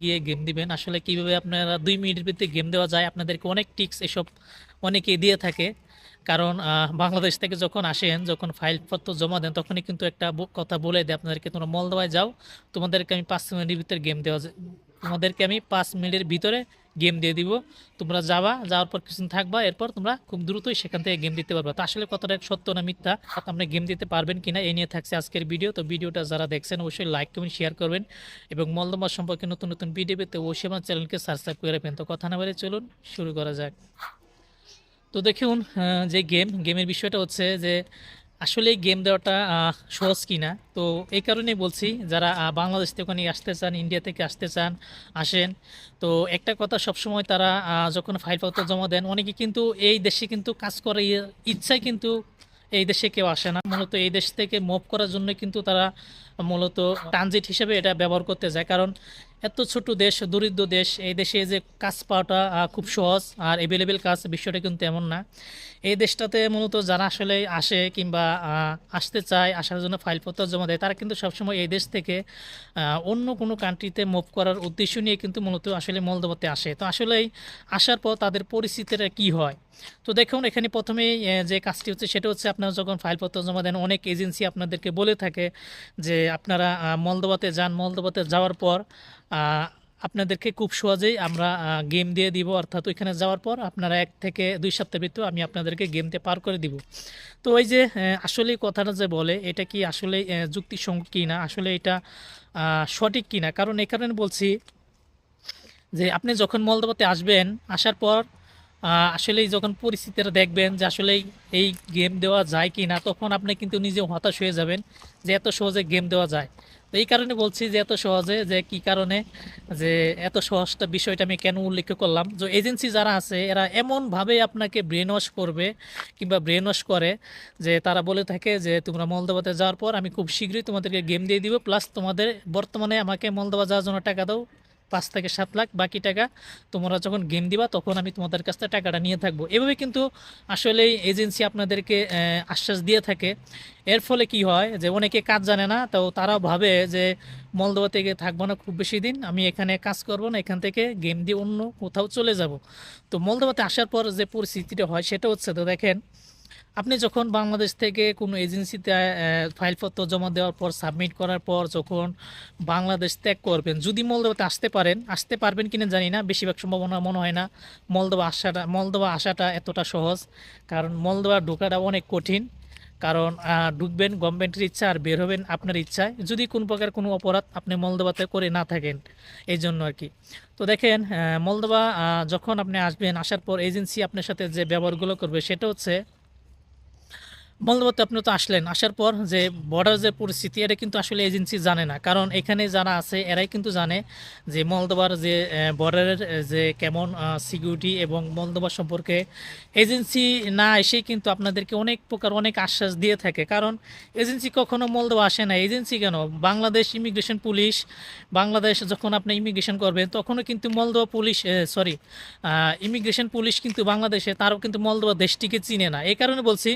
গিয়ে গেম দিবেন। আসলে কীভাবে আপনারা দুই মিনিটের ভিতরে গেম দেওয়া যায়, আপনাদেরকে অনেক টিক্স এসব অনেকে দিয়ে থাকে। কারণ বাংলাদেশ থেকে যখন আসেন, যখন ফাইলপত্র জমা দেন, তখনই কিন্তু একটা কথা বলে দেয় আপনাদেরকে, তোমরা মলদোয়ায় যাও, তোমাদেরকে আমি পাঁচ মিনিটের ভিতরে গেম দেওয়া যায়, তোমাদেরকে আমি পাঁচ মিনিটের ভিতরে গেম দিয়ে দিব। তোমরা যাবা, যাওয়ার পর কিছুদিন থাকবা, এরপর তোমরা খুব দ্রুতই সেখান থেকে গেম দিতে পারবা। তো আসলে কতটা সত্য না মিথ্যা, আপনি গেম দিতে পারবেন কিনা এই নিয়ে থাকছে আজকের ভিডিও তো ভিডিওটা যারা দেখছেন, অবশ্যই লাইক কমেন্ট শেয়ার করবেন এবং মলদমা সম্পর্কে নতুন নতুন ভিডিও পেতে অবশ্যই আমার চ্যানেলকে সাবস্ক্রাইব করে রাখবেন। তো কথা না বলে চলুন, শুরু করা যাক। তো দেখুন যে গেম গেমের বিষয়টা হচ্ছে যে আসলে গেম দেওয়াটা সহজ কিনা? তো এই কারণে বলছি, যারা বাংলাদেশ থেকে ওখানে আসতে চান ইন্ডিয়া থেকে আসতে চান, আসেন। তো একটা কথা সবসময় তারা যখন ফাইলপত্র জমা দেন, অনেকে কিন্তু এই দেশে কিন্তু কাজ করে ইচ্ছায় কিন্তু এই দেশে কেউ আসে না। মূলত এই দেশ থেকে মুভ করার জন্য কিন্তু তারা মূলত ট্রানজিট হিসেবে এটা ব্যবহার করতে যায়। কারণ এত ছোট দেশ, দরিদ্র দেশ, এই দেশে যে কাজ পাওয়াটা খুব সহজ আর অ্যাভেলেবেল কাজ বিষয়টা কিন্তু এমন না। এই দেশটাতে মূলত যারা আসলে আসে কিংবা আসতে চায়, আসার জন্য ফাইলপত্র জমা দেয়, তারা কিন্তু সবসময় এই দেশ থেকে অন্য কোনো কান্ট্রিতে মুভ করার উদ্দেশ্য নিয়ে কিন্তু মূলত আসলে মলদোবাতে আসে। তো আসলেই আসার পর তাদের পরিস্থিতিটা কি হয়? তো দেখুন, এখানে প্রথমেই যে কাজটি হচ্ছে, সেটা হচ্ছে আপনারা যখন ফাইলপত্র জমা দেন, অনেক এজেন্সি আপনাদেরকে বলে থাকে যে, আপনারা মলদোবাতে যান। মলদোবাতে যাওয়ার পর আপনাদেরকে খুব সহজেই আমরা গেম দিয়ে দিব। অর্থাৎ ওইখানে যাওয়ার পর আপনারা এক থেকে দুই সপ্তাহ ভিতরে আমি আপনাদেরকে গেমতে পার করে দিব। তো ওই যে আসলে কথাটা যে বলে এটা কি আসলে যুক্তিসঙ্গত কি না আসলে এটা সঠিক কি না কারণ এই কারণে বলছি যে আপনি যখন মলদোবাতে আসবেন আসার পর আহ, আসলেই যখন পরিস্থিতিটা দেখবেন যে আসলে এই গেম দেওয়া যায় কি না তখন আপনি কিন্তু নিজে হতাশ হয়ে যাবেন যে এত সহজে গেম দেওয়া যায়। এই কারণে বলছি যে এত সহজে, যে কি কারণে, যে এত সহজটা বিষয়টা আমি কেন উল্লেখ করলাম? যে এজেন্সি যারা আছে, এরা এমনভাবে আপনাকে ব্রেন ওয়াশ করবে কিংবা ব্রেন ওয়াশ করে যে তারা বলে থাকে যে, তোমরা মলদোবাতে যাওয়ার পর আমি খুব শীঘ্রই তোমাদেরকে গেম দিয়ে দিব প্লাস তোমাদের বর্তমানে আমাকে মলদোবা যাওয়ার জন্য টাকা দাও। পাঁচ থেকে সাত লাখ বাকি টাকা তোমরা যখন গেম দিবা, তখন আমি তোমাদের কাছ থেকে টাকাটা নিয়ে থাকব। এভাবে কিন্তু আসলে এজেন্সি আপনাদেরকে আশ্বাস দিয়ে থাকে। এর ফলে কি হয় যে অনেকে কাজ জানে না, তো তারা ভাবে যে মলদোয়া থেকে থাকব না খুব বেশি দিন, আমি এখানে কাজ করব না, এখান থেকে গেম দিয়ে অন্য কোথাও চলে যাব। তো মলদোয়াতে আসার পর যে পরিস্থিতিটা হয় সেটা হচ্ছে তো দেখেন আপনি যখন বাংলাদেশ থেকে কোনো এজেন্সিতে ফাইলপত্র জমা দেওয়ার পর, সাবমিট করার পর যখন বাংলাদেশ ত্যাগ করবেন, যদি মলদোবাতে আসতে পারেন, আসতে পারবেন কিনা জানি না, বেশিরভাগ সম্ভাবনা মনে হয় না। মলদোবা আসাটা মলদোবা আসাটা এতটা সহজ, কারণ মলদোবা ঢোকাটা অনেক কঠিন, কারণ ঢুকবেন, গভর্নমেন্টের ইচ্ছা আর বের হবেন আপনার ইচ্ছায়। যদি কোনো প্রকার কোনো অপরাধ আপনি মলদোবাতে করে না থাকেন, এই জন্য আর কি। তো দেখেন মলদোবা যখন আপনি আসবেন, আসার পর এজেন্সি আপনার সাথে যে ব্যবহারগুলো করবে, সেটা হচ্ছে মলদোবাতে আপনি তো আসলেন। আসার পর যে বর্ডার যে পরিস্থিতি, এটা কিন্তু আসলে এজেন্সি জানে না। কারণ এখানে যারা আছে, এরাই কিন্তু জানে যে মলদোবার যে বর্ডারের যে কেমন সিকিউরিটি এবং মলদোবার সম্পর্কে এজেন্সি না এসেই কিন্তু আপনাদেরকে অনেক প্রকার অনেক আশ্বাস দিয়ে থাকে। কারণ এজেন্সি কখনো মলদোবা আসে না। এজেন্সি কেন? বাংলাদেশ ইমিগ্রেশন পুলিশ বাংলাদেশ যখন আপনি ইমিগ্রেশন করবেন, তখনও কিন্তু Moldova police sorry immigration police কিন্তু বাংলাদেশে, তারও কিন্তু মলদোবা দেশটিকে চিনে না। এই কারণে বলছি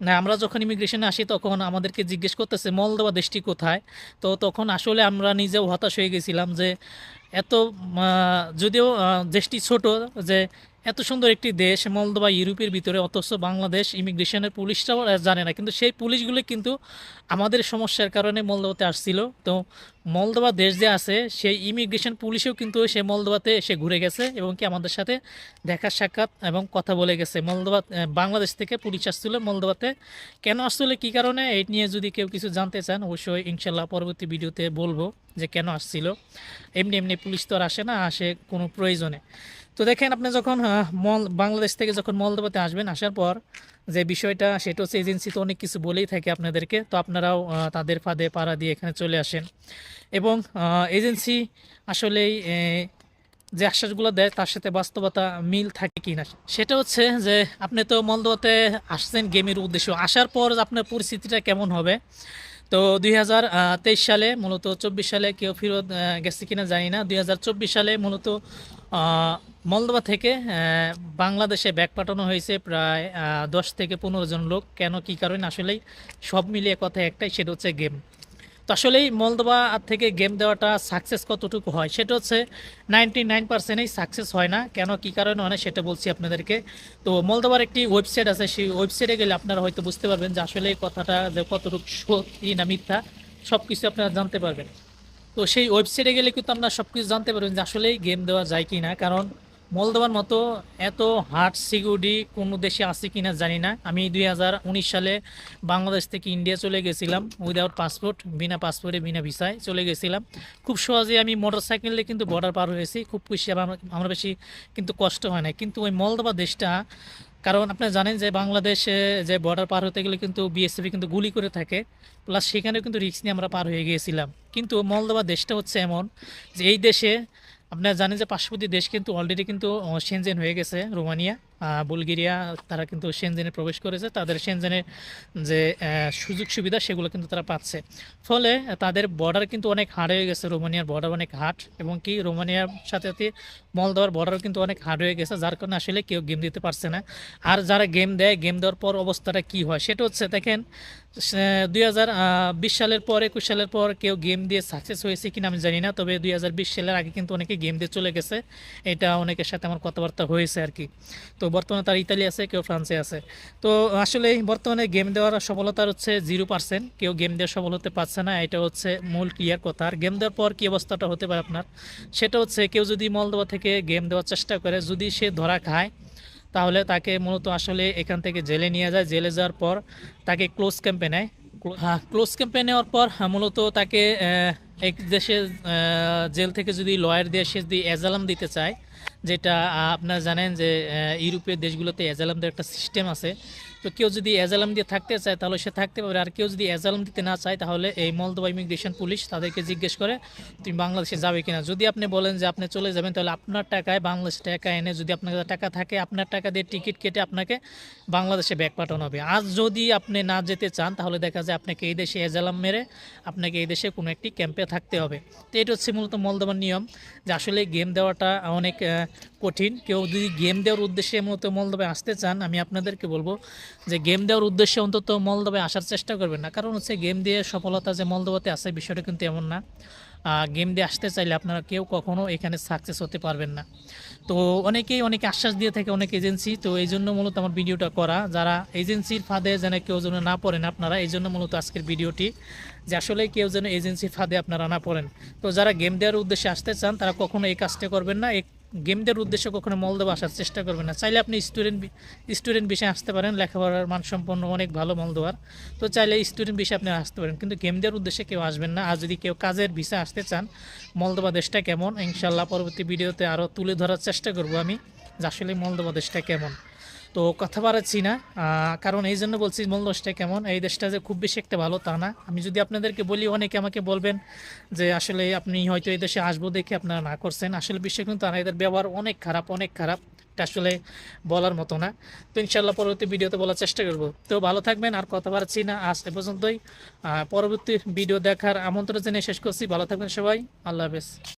না, আমরা যখন ইমিগ্রেশনে আসি, তখন আমাদেরকে জিজ্ঞেস করতেছে মলদোয়া দেশটি কোথায়? তো তখন আসলে আমরা নিজেও হতাশ হয়ে গেছিলাম যে এত যদিও দেশটি ছোট যে এত সুন্দর একটি দেশ মলদোবা ইউরোপের ভিতরে অথচ বাংলাদেশ ইমিগ্রেশনের পুলিশরাও আহ, জানে না। কিন্তু সেই পুলিশগুলো কিন্তু আমাদের সমস্যার কারণে মলদোবাতে আসছিল। তো মলদোবা দেশ যে আছে সেই ইমিগ্রেশন পুলিশেও কিন্তু সে মলদোবাতে এসে ঘুরে গেছে এবং কি আমাদের সাথে দেখা সাক্ষাৎ এবং কথা বলে গেছে। মলদোবা বাংলাদেশ থেকে পুলিশ আসছিল মলদোবাতে কেন আসছিল কি কারণে এই নিয়ে যদি কেউ কিছু জানতে চান অবশ্যই ইনশাল্লাহ পরবর্তী ভিডিওতে বলব যে কেন আসছিল। এমনি এমনি পুলিশ তো আর আসে না, আসে কোনো প্রয়োজনে। তো দেখেন আপনি যখন মল, বাংলাদেশ থেকে যখন মলদোবাতে আসবেন, আসার পর যে বিষয়টা, সেটা হচ্ছে এজেন্সি তো অনেক কিছু বলেই থাকে আপনাদেরকে। তো আপনারাও তাদের ফাঁদে পাড়া দিয়ে এখানে চলে আসেন। এবং এজেন্সি আসলেই যে আশ্বাসগুলো দেয়, তার সাথে বাস্তবতা মিল থাকে কি না সেটা হচ্ছে যে, আপনি তো মলদোয়াতে আসছেন গেমের উদ্দেশ্য। আসার পর আপনার পরিস্থিতিটা কেমন হবে? তো দুই হাজার তেইশ সালে, মূলত চব্বিশ সালে কেউ ফেরত গেছে কিনা জানি না। দুই হাজার চব্বিশ সালে মূলত মলদোবা থেকে বাংলাদেশে ব্যাগ পাঠানো হয়েছে প্রায় দশ থেকে পনেরো জন লোক। কেন, কি কারণে? আসলেই সব মিলিয়ে কথা একটাই, সেটা হচ্ছে গেম। তো আসলেই মলদোবা থেকে গেম দেওয়াটা সাকসেস কতটুকু হয়? সেটা হচ্ছে নাইনটি নাইন পার্সেন্টেই সাকসেস হয় না। কেন, কী কারণে হয় না, সেটা বলছি আপনাদেরকে। তো মলদোবার একটি ওয়েবসাইট আছে, সেই ওয়েবসাইটে গেলে আপনারা হয়তো বুঝতে পারবেন যে আসলে কথাটা যে কতটুকু সত্যি না মিথ্যা সব কিছু আপনারা জানতে পারবেন। তো সেই ওয়েবসাইটে গেলে কিন্তু আপনারা সব কিছু জানতে পারবেন যে আসলেই গেম দেওয়া যায় কি না কারণ মলদোবার মতো এত হার্ড সিকিউরিটি কোনো দেশে আছে কি না জানি না। আমি দুই হাজার উনিশ সালে বাংলাদেশ থেকে ইন্ডিয়া চলে গেছিলাম উইদাউট পাসপোর্ট বিনা পাসপোর্টে বিনা ভিসায় চলে গেছিলাম। খুব সহজে আমি মোটর সাইকেলে কিন্তু বর্ডার পার হয়েছি। খুব খুশি আমার বেশি কিন্তু কষ্ট হয় না কিন্তু ওই মলদোবা দেশটা, কারণ আপনি জানেন যে বাংলাদেশে যে বর্ডার পার হতে গেলে কিন্তু বিএসএফ কিন্তু গুলি করে থাকে প্লাস সেখানেও কিন্তু রিস্ক নিয়ে আমরা পার হয়ে গিয়েছিলাম। কিন্তু মলদোবা দেশটা হচ্ছে এমন যে এই দেশে আপনারা জানেন যে পার্শ্ববর্তী দেশ কিন্তু অলরেডি কিন্তু সেনজেন হয়ে গেছে রোমানিয়া বুলগেরিয়া, তারা কিন্তু সেনজেনে প্রবেশ করেছে। তাদের সেনজেনের যে সুযোগ সুবিধা, সেগুলো কিন্তু তারা পাচ্ছে। ফলে, তাদের বর্ডার কিন্তু অনেক হার্ড হয়ে গেছে। রোমানিয়ার বর্ডার অনেক হার্ড এবং কি রোমানিয়ার সাথে সাথে মলদোয়ার বর্ডার কিন্তু অনেক হার্ড হয়ে গেছে, যার কারণে আসলে কেউ গেম দিতে পারছে না। আর যারা গেম দেয় গেম দেওয়ার পর অবস্থাটা কি হয়? সেটা হচ্ছে, দেখেন দুই হাজার বিশ সালের পর, একুশ সালের পর কেউ গেম দিয়ে সাকসেস হয়েছে কিনা আমি জানি না, তবে দুই হাজার বিশ সালের আগে কিন্তু অনেকে গেম দিয়ে চলে গেছে। এটা অনেকের সাথে আমার কথাবার্তা হয়েছে আর কি। তো বর্তমানে তার ইতালি আছে, কেউ ফ্রান্সে আছে। তো আসলে বর্তমানে গেম দেওয়ার সফলতা হচ্ছে জিরো পার্সেন্ট কেউ গেম দেওয়ার সফল হতে পারছে না, এটা হচ্ছে মূল ক্লিয়ার কথা। আর গেম দেওয়ার পর কী অবস্থাটা হতে পারে আপনার? সেটা হচ্ছে কেউ যদি মলদোয়া থেকে গেম দেওয়ার চেষ্টা করে, যদি সে ধরা খায়, তাহলে তাকে মূলত আসলে এখান থেকে জেলে নিয়ে যায়। জেলে যাওয়ার পর তাকে ক্লোজ ক্যাম্পে নেয়। হ্যাঁ ক্লোজ ক্যাম্পে নেওয়ার পর মূলত তাকে এক দেশে জেল থেকে যদি লয়ার দিয়ে সে যদি অ্যাজালাম দিতে চায়, যেটা আপনারা জানেন যে ইউরোপের দেশগুলোতে অ্যাজালামদের একটা সিস্টেম আছে তো কেউ যদি এজালাম দিয়ে থাকতে চায়, তাহলে সে থাকতে পারে আর কেউ যদি এজালাম দিতে না চায়, তাহলে এই মলদোবা ইমিগ্রেশন পুলিশ তাদেরকে জিজ্ঞেস করে, তুমি বাংলাদেশে যাবে কিনা? যদি আপনি বলেন যে আপনি চলে যাবেন, তাহলে আপনার টাকায় বাংলাদেশ টাকা এনে যদি আপনার কাছে টাকা থাকে, আপনার টাকা দিয়ে টিকিট কেটে আপনাকে বাংলাদেশে ব্যাক পাঠানো হবে। আজ যদি আপনি না যেতে চান, তাহলে দেখা যায় আপনাকে এই দেশে এজালাম মেরে আপনাকে এই দেশে কোনো একটি ক্যাম্পে থাকতে হবে। তো এটা হচ্ছে মূলত মলদোবার নিয়ম, যে আসলে গেম দেওয়াটা অনেক কঠিন। কেউ যদি গেম দেওয়ার উদ্দেশ্যে মূলত মলদোবায় আসতে চান, আমি আপনাদেরকে বলব যে গেম দেওয়ার উদ্দেশ্যে অন্তত মলদোবায় আসার চেষ্টা করবেন না। কারণ হচ্ছে গেম দিয়ে সফলতা যে মলদোবাতে আসে বিষয়টা কিন্তু এমন না। গেম দিয়ে আসতে চাইলে আপনারা কেউ কখনও এখানে সাকসেস হতে পারবেন না। তো অনেকেই অনেকে আশ্বাস দিয়ে থাকে অনেক এজেন্সি তো এই জন্য মূলত আমার ভিডিওটা করা। যারা এজেন্সির ফাঁদে যেন কেউ যেন না পড়েন আপনারা, এই জন্য মূলত আজকের ভিডিওটি। যে আসলে কেউ যেন এজেন্সির ফাঁদে আপনারা না পড়েন। তো যারা গেম দেওয়ার উদ্দেশ্যে আসতে চান, তারা কখনো এই কাজটা করবেন না। এই গেম দেওয়ার উদ্দেশ্যে কখনো মলদোবা আসার চেষ্টা করবেন না। চাইলে আপনি স্টুডেন্ট স্টুডেন্ট বিষয়ে আসতে পারেন। লেখাপড়ার মানসম্পন্ন অনেক ভালো মলদোয়ার তো চাইলে স্টুডেন্ট বিষয়ে আপনি আসতে পারেন। কিন্তু গেমদের উদ্দেশ্যে কেউ আসবেন না। আর যদি কেউ কাজের ভিসা আসতে চান মলদোবা দেশটা কেমন? ইনশাল্লাহ পরবর্তী ভিডিওতে আরও তুলে ধরার চেষ্টা করব আমি যে আসলে মলদোবা দেশটা কেমন। তো কথা বাড়াচ্ছি না কারণ এই জন্য বলছি মলদোষটা কেমন? এই দেশটা যে খুব বেশি একটা ভালো তা না। আমি যদি আপনাদেরকে বলি, অনেকে আমাকে বলবেন যে আসলে আপনি হয়তো এই দেশে আসব দেখে আপনারা না করছেন। আসলে বিষয় কিন্তু না এদের ব্যবহার অনেক খারাপ অনেক খারাপ। এটা আসলে বলার মতো না। তো ইনশাল্লাহ পরবর্তী ভিডিওতে বলার চেষ্টা করব। তো ভালো থাকবেন, আর কথা বাড়াচ্ছি না আজ এ পর্যন্তই। পরবর্তী ভিডিও দেখার আমন্ত্রণ জেনে শেষ করছি। ভালো থাকবেন সবাই। আল্লাহ হাফেজ।